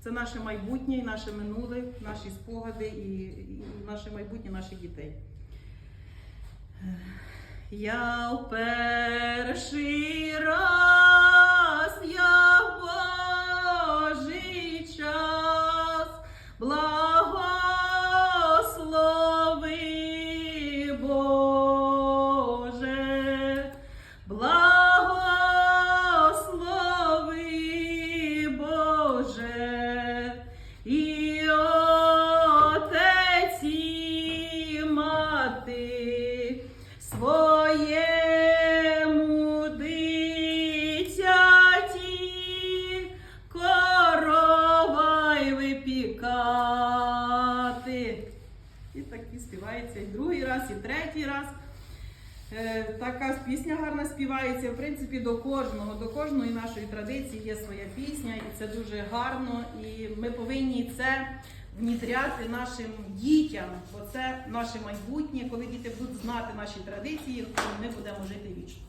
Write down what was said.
Це наше майбутнє, і наше минуле, наші спогади і, наше майбутнє наших дітей. Я в перший своєму дитяті коровай випікати. І так співається і другий раз, і третій раз. Е, Така пісня гарна співається. В принципі, до кожного, до кожної нашої традиції є своя пісня, і це дуже гарно. І ми повинні це внідряти нашим дітям, бо це наше майбутнє. Коли діти будуть знати наші традиції, то ми будемо жити вічно.